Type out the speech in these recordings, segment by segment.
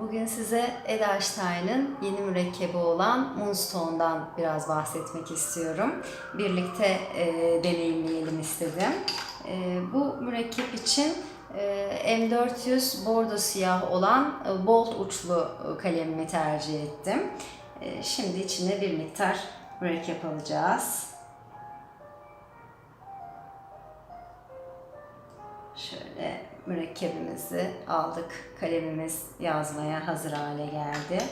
Bugün size Ed Stein'ın yeni mürekkebi olan Moonstone'dan biraz bahsetmek istiyorum. Birlikte e, deneyimleyelim istedim. E, bu mürekkep için e, M400 bordo siyah olan e, bolt uçlu kalemimi tercih ettim. E, şimdi içine bir miktar mürekkep alacağız. Şöyle mürekkebimizi aldık. Kalemimiz yazmaya hazır hale geldi.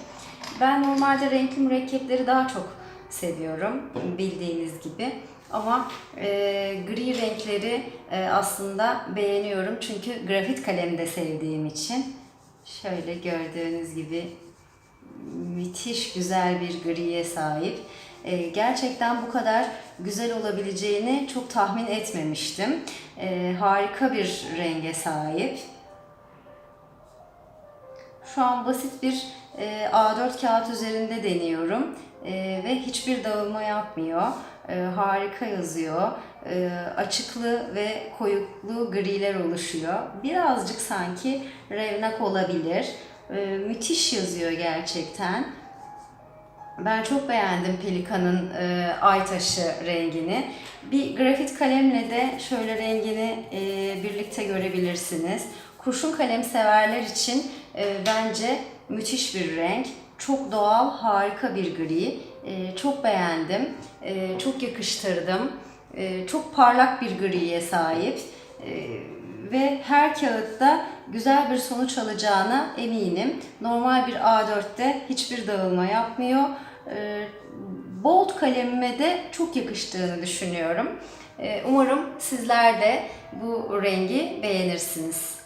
Ben normalde renkli mürekkepleri daha çok seviyorum bildiğiniz gibi. Ama e, gri renkleri e, aslında beğeniyorum çünkü grafit kalemi de sevdiğim için. Şöyle gördüğünüz gibi müthiş güzel bir griye sahip. Ee, gerçekten bu kadar güzel olabileceğini çok tahmin etmemiştim. Ee, harika bir renge sahip. Şu an basit bir e, A4 kağıt üzerinde deniyorum E, ve hiçbir dağılma yapmıyor. E, harika yazıyor. E, açıklı ve koyuklu griler oluşuyor. Birazcık sanki revnak olabilir. E, müthiş yazıyor gerçekten. Ben çok beğendim Pelikan'ın e, ay taşı rengini. Bir grafit kalemle de şöyle rengini e, birlikte görebilirsiniz. Kurşun kalem severler için e, bence müthiş bir renk. Çok doğal, harika bir gri. E, çok beğendim. E, çok yakıştırdım. E, çok parlak bir griye sahip. E, kağıtta güzel bir sonuç alacağına eminim. Normal bir A4'te hiçbir dağılma yapmıyor. Ee, Bold kalemime de çok yakıştığını düşünüyorum. Ee, Umarım sizler de bu rengi beğenirsiniz.